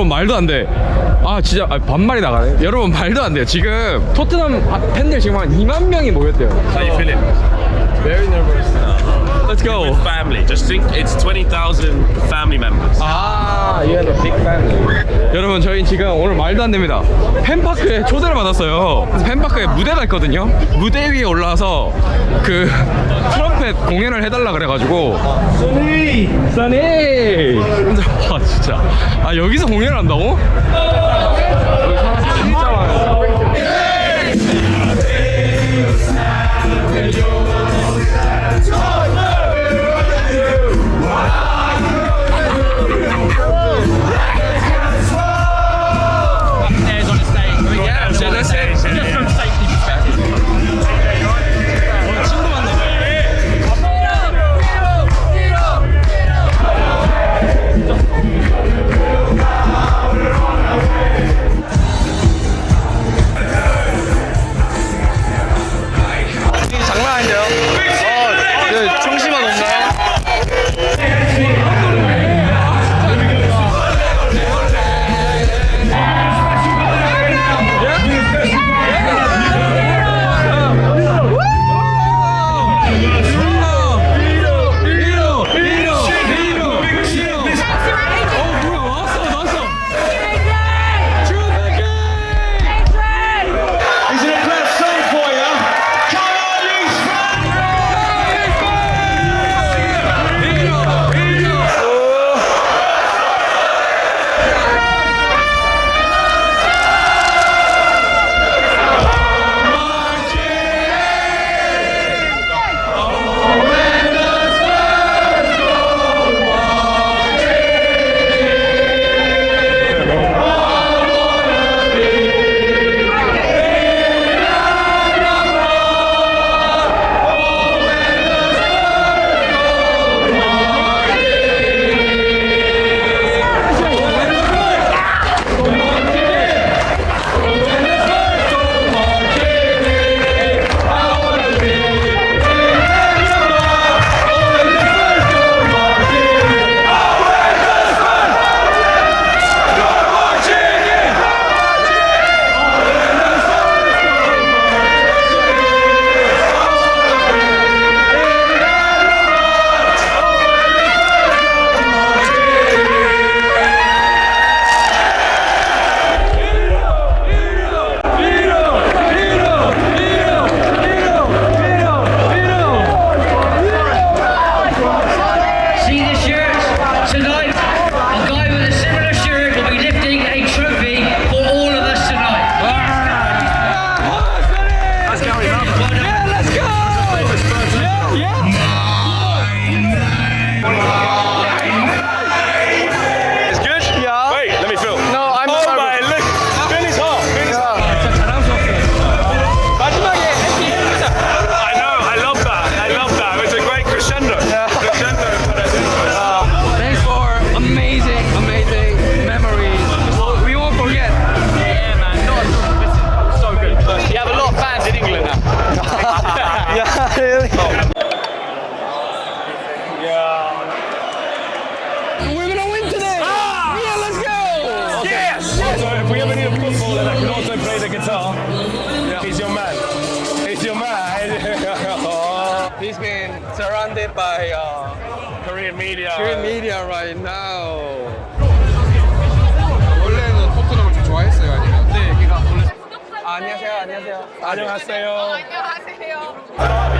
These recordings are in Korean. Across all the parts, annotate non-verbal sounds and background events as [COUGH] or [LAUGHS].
여러분 말도 안 돼. 아 진짜 아, 반말이 나가네. 여러분 말도 안 돼요. 지금 토트넘 아, 팬들 지금 한 2만 명이 모였대요. How you feeling? Very nervous. Let's go. Family. Just think it's 20,000 family members. 아, you have a big family. 여러분, 저희 지금 오늘 말도 안 됩니다. 팬파크에 초대를 받았어요. 그래서 팬파크에 무대가 있거든요. 무대 위에 올라와서 그 트럼펫 공연을 해달라 그래가지고. 써니! 써니! 와, 진짜. 아, 여기서 공연을 한다고? He's been surrounded by uh, Korean media. Korean media right now. 원래는 토트넘을 좀 좋아했어요, 아니면? 네, 걔가 원래. 아, 안녕하세요, 안녕하세요. 안녕하세요. 안녕하세요.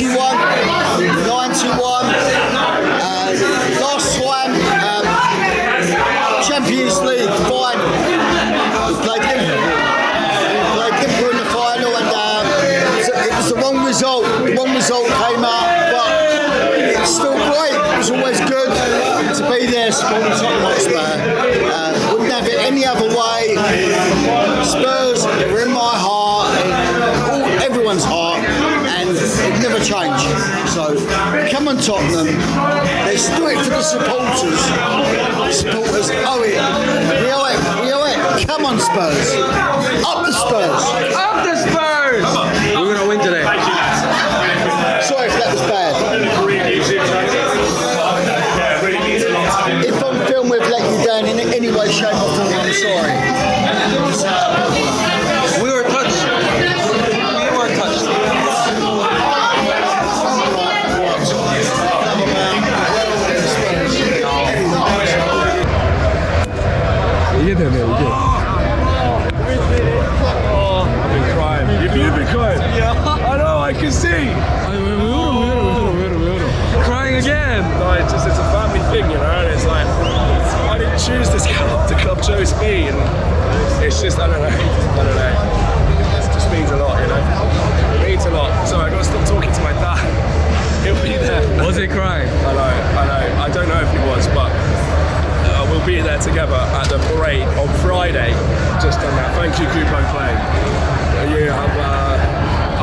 91, 91. Uh, last time, um, Champions League final. We played Liverpool. We played Liverpool in the final, and um, it, was, the wrong result. The wrong result came out, but it's still great. It was always good to be there supporting Tottenham Hotspur. Uh, wouldn't have it any other way. Spurs, they're in my heart. All, everyone's heart it never change. So come on, Tottenham. Let's do it for the supporters. Supporters owe it. We owe it. We owe it. Come on, Spurs. Up the Spurs. Up the Spurs! yeah. I know, I can see. Crying again. No, it's just, it's a family thing, you know, and it's like, I didn't choose this club, the club chose me, and it's just, I don't know, I don't know. It just means a lot, you know. It means a lot. So I gotta stop talking to my dad. [LAUGHS] He'll be there. Was he crying? I know, I know. I don't know if he was, but uh, we'll be there together at the parade on Friday. Just on that. Thank you, Coupon Play. You have. Uh,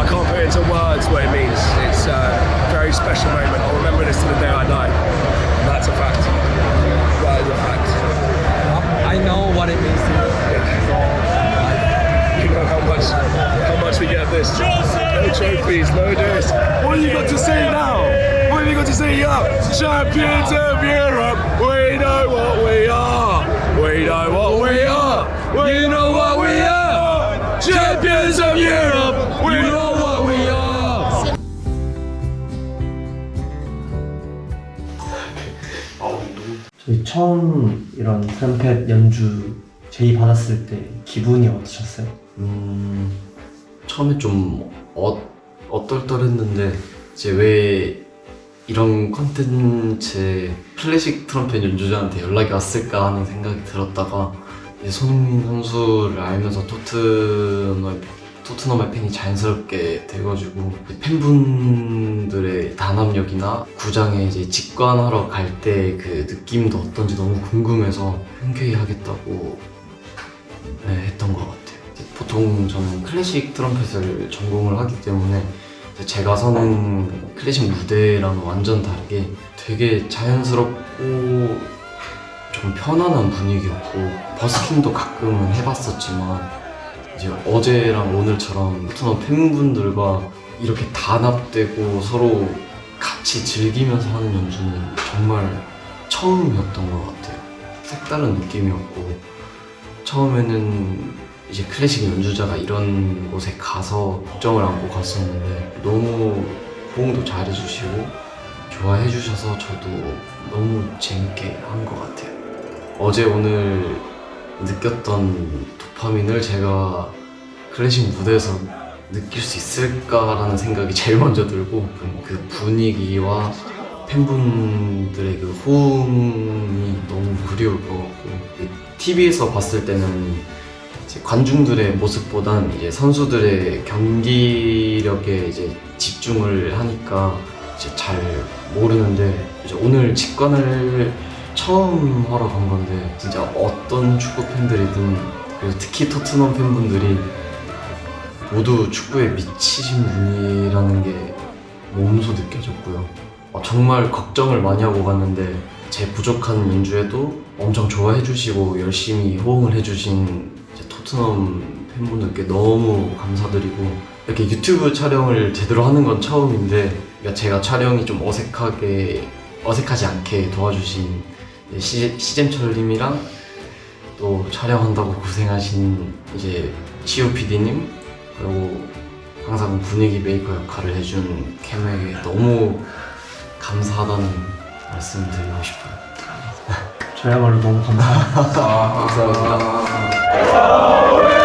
I can't put into words what it means. It's a very special moment. I'll remember this to the day I die. That's a fact. That is a fact. I know what it means to you. You know how much, how much we get this. No trophies, no this. What have you got to say now? What have you got to say? Yeah, champions of Europe. We know what we are. We know what we are. You know what we are. Champions of Europe. 저희 처음 이런 트럼펫 연주 제의 받았을 때 기분이 어떠셨어요? 음, 처음에 좀 어, 어떨떨했는데 이제 왜 이런 컨텐츠에 클래식 트럼펫 연주자한테 연락이 왔을까 하는 생각이 들었다가 이제 손흥민 선수를 알면서 토트넘 토트넘의 팬이 자연스럽게 돼가지고 팬분들의 단합력이나 구장에 이제 직관하러 갈 때 그 느낌도 어떤지 너무 궁금해서 흔쾌히 하겠다고 네, 했던 것 같아요. 보통 저는 클래식 트럼펫을 전공을 하기 때문에 제가 서는 클래식 무대랑은 완전 다르게 되게 자연스럽고 좀 편안한 분위기였고 버스킹도 가끔은 해봤었지만 이제 어제랑 오늘처럼 토트넘 팬분들과 이렇게 단합되고 서로 같이 즐기면서 하는 연주는 정말 처음이었던 것 같아요. 색다른 느낌이었고 처음에는 이제 클래식 연주자가 이런 곳에 가서 걱정을 안고 갔었는데 너무 호응도 잘해주시고 좋아해 주셔서 저도 너무 재밌게 한 것 같아요. 어제 오늘 느꼈던 도파민을 제가 클래식 무대에서 느낄 수 있을까라는 생각이 제일 먼저 들고 그 분위기와 팬분들의 그 호응이 너무 그리울 것 같고 TV에서 봤을 때는 관중들의 모습보단 이제 선수들의 경기력에 이제 집중을 하니까 이제 잘 모르는데 이제 오늘 직관을 처음 하러 간 건데 진짜 어떤 축구 팬들이든 그리고 특히 토트넘 팬분들이 모두 축구에 미치신 분이라는 게 몸소 느껴졌고요. 어, 정말 걱정을 많이 하고 갔는데 제 부족한 연주에도 엄청 좋아해 주시고 열심히 호응을 해 주신 이제 토트넘 팬분들께 너무 감사드리고 이렇게 유튜브 촬영을 제대로 하는 건 처음인데 그러니까 제가 촬영이 좀 어색하게 어색하지 않게 도와주신 시, 시잼철님이랑 또 촬영한다고 고생하신 이제 치우 PD님 그리고 항상 분위기 메이커 역할을 해준 캠에게 너무 감사하다는 말씀 드리고 싶어요. 저야말로 너무 감사합니다. 감사합니다. [LAUGHS]